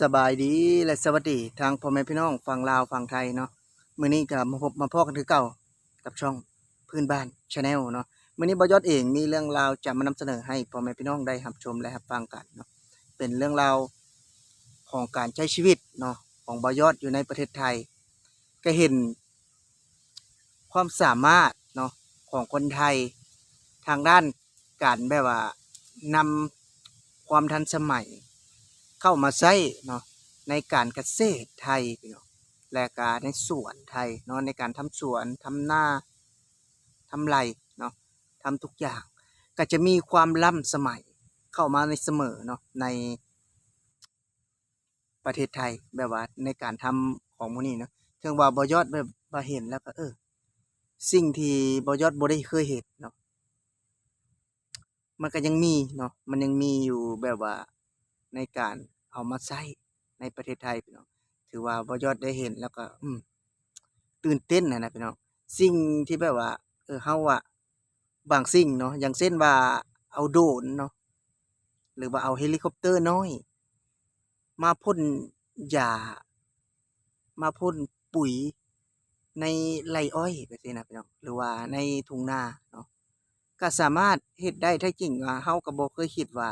สบายดีและสวัสดีทางพ่อแม่พี่น้องฝั่งลาวฝั่งไทยเนาะมื้อนี้ก็มาพบมาพ่อกันคือเก่ากับช่องพื้นบ้านชาแนลเนาะมื้อนี้บ่ยอดเองมีเรื่องราวจะมานำเสนอให้พ่อแม่พี่น้องได้รับชมและรับฟังกันเนาะเป็นเรื่องราวของการใช้ชีวิตเนาะของบ่ยอดอยู่ในประเทศไทย ก็เห็นความสามารถเนาะของคนไทยทางด้านการแบบว่านำความทันสมัย เข้ามาใช้เนาะในการเกษตรไทยพี่น้องและการในสวนไทยเนาะในการทำสวนทำนาทำไรเนาะทำทุกอย่าง ก็จะมีความล้ำสมัยเข้ามาในเสมอเนาะในประเทศไทยแบบว่าในการทำของมูนี้เนาะถึงว่าบยอดแบบว่าเห็นแล้วก็เออ สิ่งที่บอยอดบ่ได้เคยเห็นเนาะมันก็ยังมีเนาะมันยังมีอยู่แบบว่าในการ เอามาใช้ในประเทศไทยพี่น้องถือว่าบ่ยอดได้เห็นแล้วก็ อืมตื่นเต้นนะนะพี่น้องสิ่งที่แบบว่า เออเฮาอะบางสิ่งเนาะอย่างเช่นว่าเอาโดรนเนาะหรือว่าเอาเฮลิคอปเตอร์น้อย มาพ่นยามาพ่นปุ๋ยในไรอ้อยไปสินะพี่น้องหรือว่าในทุ่งนาเนาะก็สามารถเฮ็ดได้แท้จริงว่าเฮาก็บ่เคยคิดว่า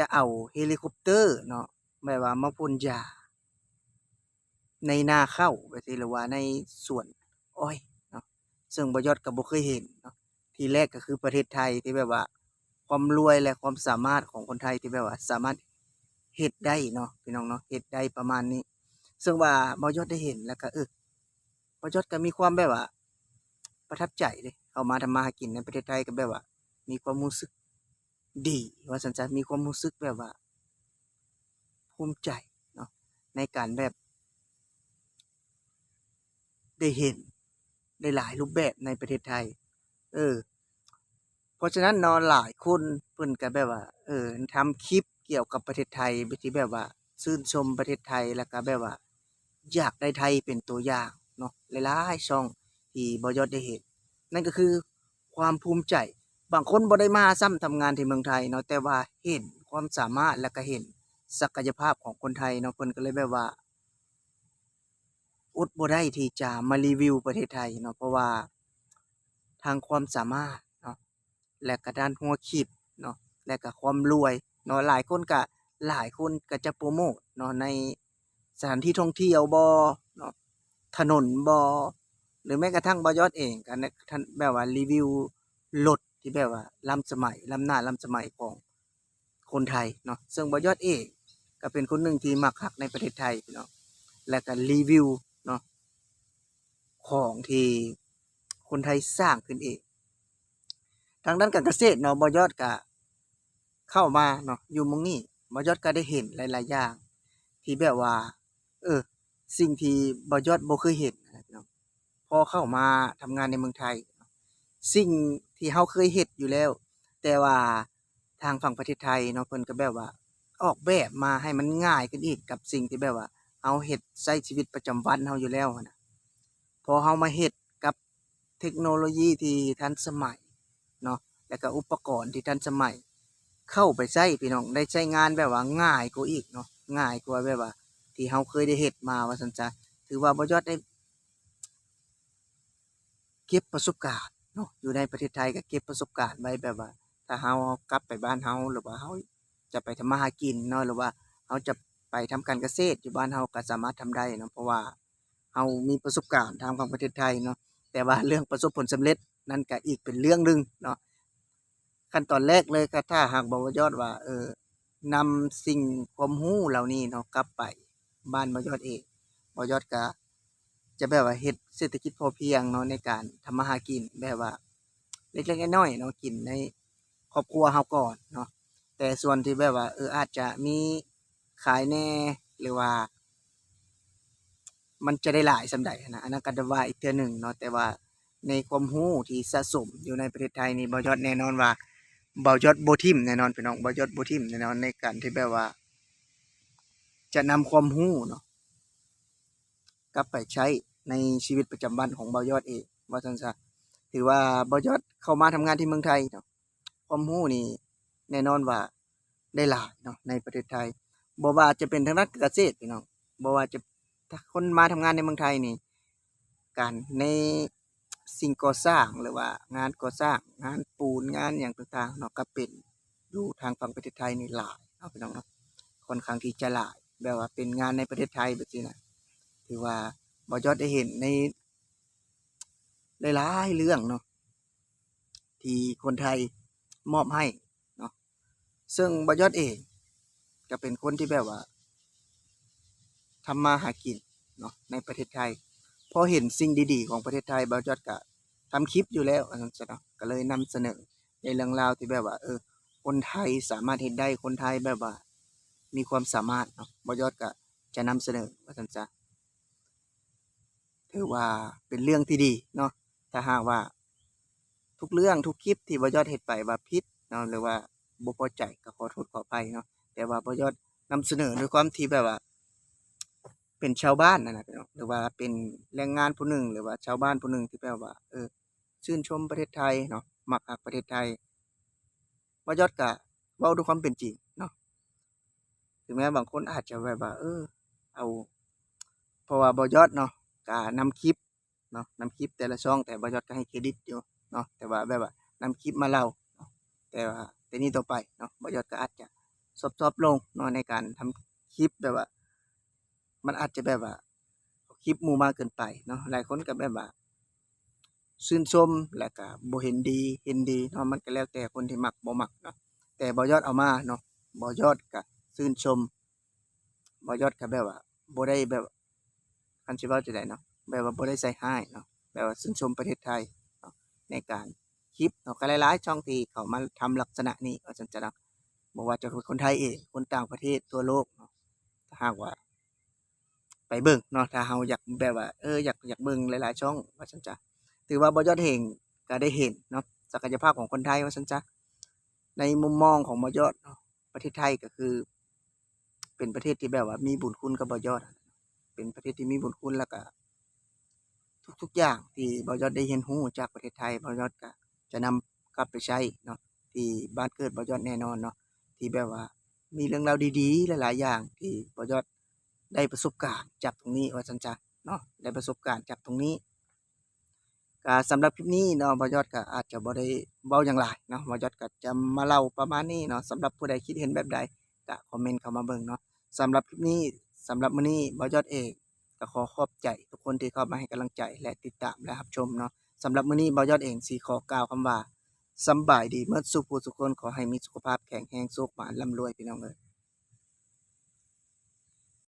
จะเอาเฮลิคอปเตอร์เนาะแบบว่ามาพ่นยาในนาข้าวไปสิหรือว่าในสวนอ้อยเนาะซึ่งบยอดก็บ่เคยเห็นเนาะทีแรกก็คือประเทศไทยที่แบบว่า ความรวยและความสามารถของคนไทยที่แบบว่า สามารถเฮ็ดได้เนาะพี่น้องเนาะเฮ็ดได้ประมาณนี้ ซึ่งว่าบยอดได้เห็นแล้วก็เออบยอดก็มีความแบบว่า ประทับใจเด้เข้ามาทำมาหากินในประเทศไทยก็แบบว่า มีความรู้สึก ดี ว่าสันจะมีความรู้สึกแบบว่าภูมิใจเนาะในการแบบ ได้เห็นได้หลายรูปแบบในประเทศไทย เออ เพราะฉะนั้นนอนหลายคนเพิ่นก็แบบว่า เออทำคลิปเกี่ยวกับประเทศไทยไปที่แบบว่า ชื่นชมประเทศไทยแล้วก็แบบว่า อยากได้ไทยเป็นตัวอย่างเนาะหลายๆช่องที่บ่ยอดได้เห็น นั่นก็คือความภูมิใจ บางคนบ่ได้มาซ้ำทำงานที่เมืองไทยเนาะแต่ว่าเห็นความสามารถและก็เห็นศักยภาพของคนไทยเนาะเพิ่นก็เลยแบบว่าอดบ่ได้ที่จะมารีวิวประเทศไทยเนาะเพราะว่าทางความสามารถเนาะและก็ด้านหัวคิดเนาะและก็ความรวยเนาะหลายคนก็หลายคนก็จะโปรโมตเนาะในสถานที่ท่องเที่ยวบ่เนาะถนนบ่หรือแม้กระทั่งบ่ยอดเองก็เนี่ยท่านแบบว่ารีวิวรถ ที่แบบว่าล้ำสมัยล้ำหน้าล้ำสมัยของคนไทยเนาะซึ่งบอยอดเองก็เป็นคนหนึ่งที่มักคักในประเทศไทยพี่น้องและก็รีวิวเนาะของที่คนไทยสร้างขึ้นเองทางด้านการเกษตรเนาะบอยอดก็เข้ามาเนาะอยู่มองนี้บอยอดก็ได้เห็นหลาย ๆ อย่าง ที่แบบว่า เออ สิ่งที่บอยอดบ่เคยเห็นนะพี่น้องพอเข้ามาทำงานในเมืองไทย สิ่งที่เราเคยเฮ็ดอยู่แล้ว แต่ว่าทางฝั่งประเทศไทยเนาะเพิ่นก็แบบว่า ออกแบบมาให้มันง่ายขึ้นอีกกับสิ่งที่แบบว่าเราเฮ็ดใช้ชีวิตประจำวันเราอยู่แล้วนะพอเรามาเฮ็ดกับเทคโนโลยีที่ทันสมัยเนาะแล้วก็อุปกรณ์ที่ทันสมัย เข้าไปใช้พี่น้องได้ใช้งานแบบว่าง่ายกว่าอีกเนาะง่ายกว่าแบบว่า ที่เราเคยได้เฮ็ดมาว่าซั่นจ้ะถือว่าบ่ยอดได้เก็บประสบการณ์ เนาะอยู่ในประเทศไทยก็เก็บประสบการณ์ไว้แบบว่า ถ้าเรากลับไปบ้านเราหรือว่าเราจะไปทำมาหากินเนาะหรือว่าเราจะไปทำการเกษตรอยู่บ้านเราก็สามารถทำได้เนาะเพราะว่าเรามีประสบการณ์ทางฝั่งประเทศไทยเนาะแต่ว่าเรื่องประสบผลสำเร็จนั่นก็อีกเป็นเรื่องหนึ่งเนาะขั้นตอนแรกเลยก็ถ้าหากบอกว่ายอดว่า เออนำสิ่งความรู้เหล่านี้เนาะกลับไปบ้านบ่ยอดเองบ่ยอดก็ จะแบบว่าเฮ็ดเศรษฐกิจพอเพียงเนาะในการทำมาหากินแบบว่า เล็กๆน้อยๆเนาะกินในครอบครัวเฮาก่อนเนาะแต่ส่วนที่แบบว่าเอออาจจะมีขายแน่หรือว่า มันจะได้หลายส่ำใดนะอันนั้นก็จะว่าอีกเทื่อหนึ่งเนาะแต่ว่าในความรู้ที่สะสมอยู่ในประเทศไทยนี่บ่ยอดแน่นอนว่าบ่ยอดโบทิมแน่นอนพี่น้องบ่ยอดโบทิมแน่นอนในการที่แบบว่า จะนำความรู้เนาะกลับไปใช้ ในชีวิตประจำวันของเบายอดเองว่าซั่นซะถือว่าเบายอดเข้ามาทำงานที่เมืองไทยเนาะความรู้นี่แน่นอนว่าได้หลายเนาะในประเทศไทยบ่ว่าจะเป็นทางด้านเกษตรพี่น้องบ่ว่าจะถ้าคนมาทำงานในเมืองไทยนี่ การในสิ่งก่อสร้างหรือว่างานก่อสร้างงานปูนงานอย่างต่างๆเนาะก็เป็นอยู่ทางฝั่งประเทศไทยนี่หลายเนาะพี่น้องเนาะค่อนข้างที่จะหลาย แบบว่าเป็นงานในประเทศไทยแบบนี้นะถือว่า บ่ยอดได้เห็นในหลายๆเรื่องเนาะที่คนไทยมอบให้เนาะซึ่งบ่ยอดเองก็เป็นคนที่แบบว่าทำมาหากินเนาะในประเทศไทยพอเห็นสิ่งดี ๆ ของประเทศไทยบ่าวยอดก็ทำคลิปอยู่แล้วอันะจ้ะเนาะก็เลยนำเสนอในเรื่องราวที่แบบว่า เออ คนไทยสามารถเห็นได้คนไทยแบบว่า มีความสามารถเนาะบ่าวยอดก็จะนำเสนอว่าซั่นจ้ะ ถือว่าเป็นเรื่องที่ดีเนาะถ้าหากว่า ทุกเรื่องทุกคลิปที่บ่าวยอดเฮ็ดไปว่าผิดเนาะหรือว่าบ่พอใจก็ขอโทษขออภัยเนาะแต่ว่าบ่าวยอดนำเสนอด้วยความที่แบบว่า เป็นชาวบ้านนั่นะหรือว่าเป็นแรงงานผู้หนึ่งหรือว่าชาวบ้านผู้หนึ่งที่แบบว่า เออ ชื่นชมประเทศไทยเนาะมักฮักประเทศไทยว่ายอดก็เว้าด้วยความเป็นจริงเนาะถึงแม้บางคนอาจจะแบบว่า เออ เอาเพราะว่าบ่ยอดเนาะ ก็นำคลิปเนาะนำคลิปแต่ละช่องแต่บ่ยอดก็ให้เครดิตอยู่เนาะแต่ว่าแบบว่านำคลิปมาเล่าแต่ว่าแต่นี้ต่อไปเนาะบ่ยอดก็อาจจะซอฟๆลงเนาะในการทำคลิปแบบว่า มันอาจจะแบบว่าคลิปมูมากเกินไปเนาะหลายคนก็แบบว่าชื่นชมแล้วก็บ่เห็นดีเห็นดีเนาะมันก็แล้วแต่คนที่มักบ่มักเนาะแต่บ่ยอดเอามาเนาะบ่ยอดก็ชื่นชมบ่ยอดก็แบบว่าบ่ได้แบบ คันสิว้าจั่งใดเนาะแบบว่าบ่ได้ใส่ร้เนาะแบบว่าชื่นชมประเทศไทยเนาะในการคลิปเนาะก็หลายๆช่องที่เขามาทำลักษณะนี้ว่าซั่นจะเนาะบ่ว่าจะเป็นคนไทยเองคนต่างประเทศทั่วโลกเนาะถ้าหากว่า ไปเบิ่งเนาะถ้าเฮาอยากแบบว่าเอออยากอยากเบิ่งหลายๆช่องว่าซั่นจะถือว่าบ่ยอดเห็นก็ได้เห็นเนาะศักยภาพของคนไทยว่าซั่นจะในมุมมองของบ่ยอดเนาะประเทศไทยก็คือ เป็นประเทศที่แบบว่ามีบุญคุณกับบ่ยอดอะ เป็นประเทศที่มีบุญคุณแล้วก็ทุกๆอย่างที่บ่ยอดได้เรียนรู้จากประเทศไทยบ่ยอดก็จะนำกลับไปใช้เนาะที่บ้านเกิดบ่ยอดแน่นอนเนาะที่แบบว่ามีเรื่องราวดีๆ หลายๆอย่างที่บ่ยอดได้ประสบการณ์จากตรงนี้ว่าซั่นจ้ะเนาะได้ประสบการณ์จากตรงนี้ก็สำหรับคลิปนี้เนาะบ่ยอดก็อาจจะบ่ได้เว้าหยังหลายเนาะบ่ยอดก็จะมาเล่าประมาณนี้เนาะสำหรับผู้ใดคิดเห็นแบบใดก็คอมเมนต์เข้ามาเบิ่งเนาะสำหรับคลิปนี้ สำหรับมื้อนี้บอยอดเอกก็ขอขอบใจทุกคนที่เข้ามาให้กำลังใจและติดตามและรับชมเนาะสำหรับมื้อนี้บอยอดเองสีขอกล่าวคำว่าสำบายดีเมื่อสุขผู้ทุกคนขอให้มีสุขภาพแข็งแรงสุขหวานร่ำรวยพี่น้องเอ้ย